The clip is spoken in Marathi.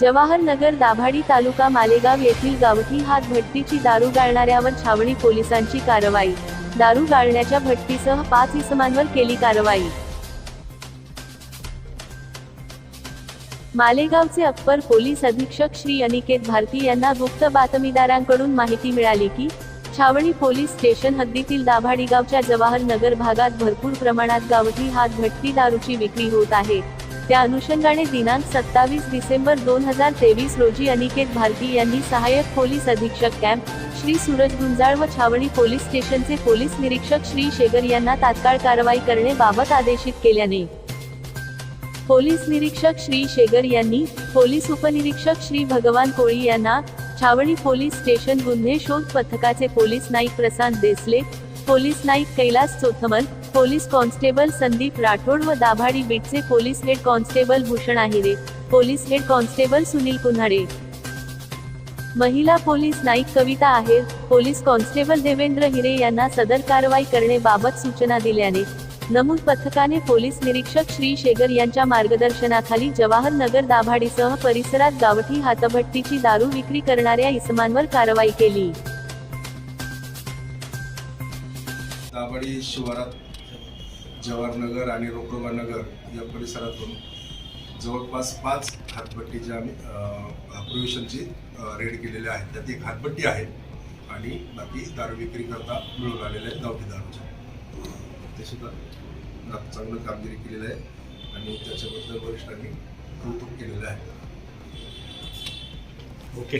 जवाहरनगर दाभाडी तालुका मालेगाव येथील गावठी हात भट्टीची दारू गाळणाऱ्यावर छावणी पोलिसांची कारवाई. दारू गाळण्याच्या भट्टीसह पाच इसमांवर केली कारवाई. मालेगावचे अप्पर पोलीस अधीक्षक श्री अनिकेत भारती यांना गुप्त बातमीदारांकडून माहिती मिळाली की छावणी पोलीस स्टेशन हद्दीतील दाभाडी गावच्या जवाहर नगर भागात भरपूर प्रमाणात गावठी हात भट्टी दारूची विक्री होत आहे. त्या अनुषंगाने दिनांक सत्तावीस डिसेंबर दोन हजार तेवीस रोजी अनिकेत भारती यांनी सहाय्यक पोलीस अधीक्षक कॅम्प श्री सूरज गुंजाळ व छावणी पोलीस स्टेशनचे पोलीस निरीक्षक श्री शेगर यांना तात्काळ कारवाई करण्याबाबत आदेशित केल्याने. पोलीस निरीक्षक श्री शेगर यांनी पोलीस उपनिरीक्षक श्री भगवान कोळी यांना छावणी पोलीस स्टेशन गुन्हे शोध पथकाचे police naik Prashant Desle police naik Kailas Chothmal police constable Sandeep Rathod व Dabhadi बीटचे police head constable Bhushan Ahire police head constable Sunil Kunhade. महिला police naik Kavita Aher police constable Devendra Hire यांना सदर कारवाई करण्याबाबत सूचना दिल्याने नमूद पथकाने पोलीस निरीक्षक श्री शेगर यांच्या मार्गदर्शनाखाली जवाहर नगर दाभाडीसह परिसरात गावठी हातभट्टीची दारू विक्री करणाऱ्या इसमांवर कारवाई केली. दाभाडी शिवारात जवाहरनगर आणि रोकडोबा नगर या परिसरातून जवळपास पाच हातभट्टीचे आम्ही प्रोविशनची रेड केलेल्या आहेत. त्यात एक हातभट्टी आहे आणि बाकी दारू विक्री करता मिळून आलेले आहेत गावठी दारूच्या. ते सुद्धा चांगलं कामगिरी केलेलं आहे आणि त्याच्याबद्दल वरिष्ठांनी कौतुक केलेलं आहे. ओके.